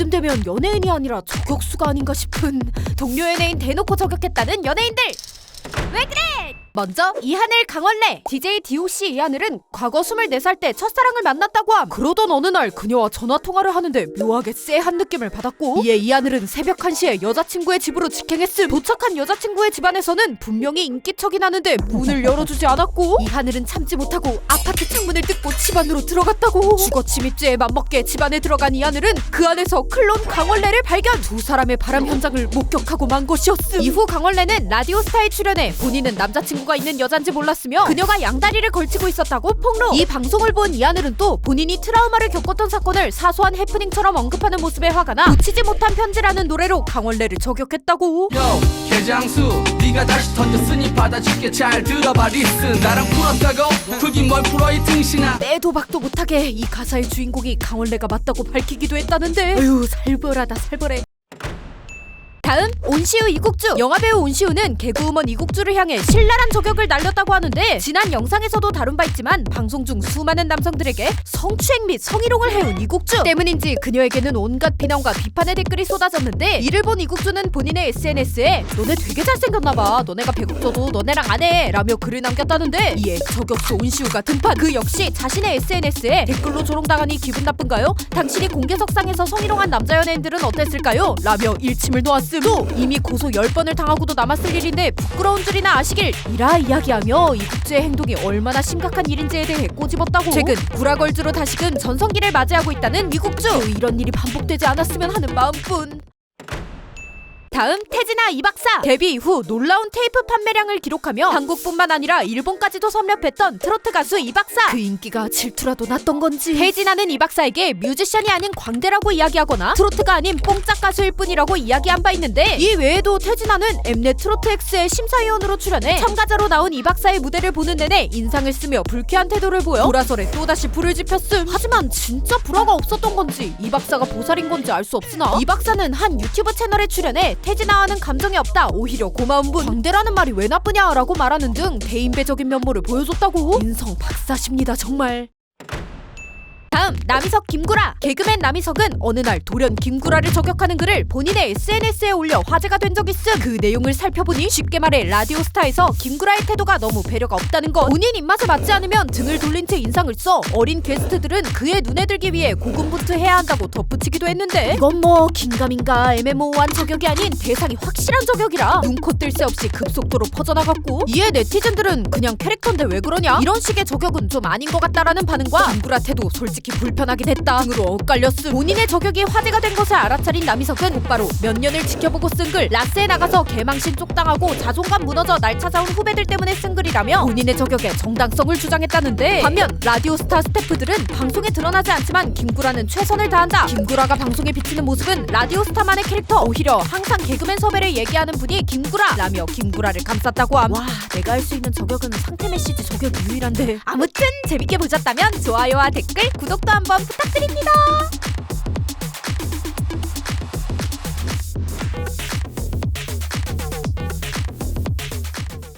이쯤 되면 연예인이 아니라 저격수가 아닌가 싶은 동료 연예인 대놓고 저격했다는 연예인들 왜 그래? 먼저 이하늘 강원래 DJ DOC 이하늘은 과거 24살 때 첫사랑을 만났다고 함. 그러던 어느 날 그녀와 전화통화를 하는데 묘하게 쎄한 느낌을 받았고 이에 이하늘은 새벽 1시에 여자친구의 집으로 직행했음. 도착한 여자친구의 집안에서는 분명히 인기척이 나는데 문을 열어주지 않았고 이하늘은 참지 못하고 아파트 창문을 뜯고 집 안으로 들어갔다고. 주거 침입죄에 맘먹게 집 안에 들어간 이하늘은 그 안에서 클론 강원래를 발견. 두 사람의 바람 현장을 목격하고 만 것이었음. 이후 강원래는 라디오 스타에 출연해 본인은 남자친구 가 있는 여잔지 몰랐으며 그녀가 양다리를 걸치고 있었다고 폭로. 이 방송을 본 이하늘은 또 본인이 트라우마를 겪었던 사건을 사소한 해프닝처럼 언급하는 모습에 화가 나 놓치지 못한 편지라는 노래로 강원래를 저격했다고. 요 개장수 네가 다시 던졌으니 받아줄게. 잘 들어봐 리슨 나랑 풀었다고? 풀긴 뭘 풀어 이 등신아. 빼도 박도 못하게 이 가사의 주인공이 강원래가 맞다고 밝히기도 했다는데. 에휴 살벌하다 살벌해 다음 온시우 이국주. 영화배우 온시우는 개그우먼 이국주를 향해 신랄한 저격을 날렸다고 하는데 지난 영상에서도 다룬 바 있지만 방송 중 수많은 남성들에게 성추행 및 성희롱을 해온 이국주. 때문인지 그녀에게는 온갖 비난과 비판의 댓글이 쏟아졌는데 이를 본 이국주는 본인의 SNS에 너네 되게 잘생겼나봐. 너네가 배국줘도 너네랑 안해. 라며 글을 남겼다는데 이에 저격수 온시우가 등판. 그 역시 자신의 SNS에 댓글로 조롱당하니 기분 나쁜가요? 당신이 공개석상에서 성희롱한 남자 연예인들은 어땠을까요? 라며 일침을 놓았음 또 이미 고소 10번을 당하고도 남았을 일인데 부끄러운 줄이나 아시길 이라 이야기하며 이국주의 행동이 얼마나 심각한 일인지에 대해 꼬집었다고. 최근 구라걸즈로 다시금 전성기를 맞이하고 있다는 이국주. 또 이런 일이 반복되지 않았으면 하는 마음뿐 다음 태진아 이박사. 데뷔 이후 놀라운 테이프 판매량을 기록하며 한국뿐만 아니라 일본까지도 섭렵했던 트로트 가수 이박사. 그 인기가 질투라도 났던 건지. 태진아는 이박사에게 뮤지션이 아닌 광대라고 이야기하거나 트로트가 아닌 뽕짝 가수일 뿐이라고 이야기한 바 있는데 이 외에도 태진아는 엠넷 트로트 X의 심사위원으로 출연해 참가자로 나온 이박사의 무대를 보는 내내 인상을 쓰며 불쾌한 태도를 보여 보라설에 또다시 불을 지폈음. 하지만 진짜 불화가 없었던 건지 이박사가 보살인 건지 알 수 없으나 이박사는 한 유튜브 채널에 출연해 태진아와는 감정이 없다. 오히려 고마운 분. 광대라는 말이 왜 나쁘냐라고 말하는 등 대인배적인 면모를 보여줬다고. 인성 박사십니다 정말 다음 남희석 김구라. 개그맨 남희석은 어느 날 돌연 김구라를 저격하는 글을 본인의 SNS에 올려 화제가 된적 있음. 그 내용을 살펴보니 쉽게 말해 라디오스타에서 김구라의 태도가 너무 배려가 없다는 것. 본인 입맛에 맞지 않으면 등을 돌린 채 인상을 써. 어린 게스트들은 그의 눈에 들기 위해 고군분투해야 한다고 덧붙이기도 했는데 이건 뭐 긴가민가 애매모호한 저격이 아닌 대상이 확실한 저격이라 눈코 뜰 새 없이 급속도로 퍼져나갔고 이에 네티즌들은 그냥 캐릭터인데 왜 그러냐? 이런 식의 저격은 좀 아닌 것 같다라는 반응과 김구라 태도 솔직히 불편하긴 했다. 등으로 엇갈렸음. 본인의 저격이 화제가 된 것을 알아차린 남희석은 곧바로 몇 년을 지켜보고 쓴 글. 라스에 나가서 개망신 쪽당하고 자존감 무너져 날 찾아온 후배들 때문에 쓴 글이라며 본인의 저격의 정당성을 주장했다는데 반면 라디오스타 스태프들은 방송에 드러나지 않지만 김구라는 최선을 다한다. 김구라가 방송에 비치는 모습은 라디오스타만의 캐릭터 오히려 항상 개그맨 섭외를 얘기하는 분이 김구라 라며 김구라를 감쌌다고 함. 와 내가 할 수 있는 저격은 상태 저격이 유일한데 아무튼 재밌게 보셨다면 좋아요와 댓글 구독도 한번 부탁드립니다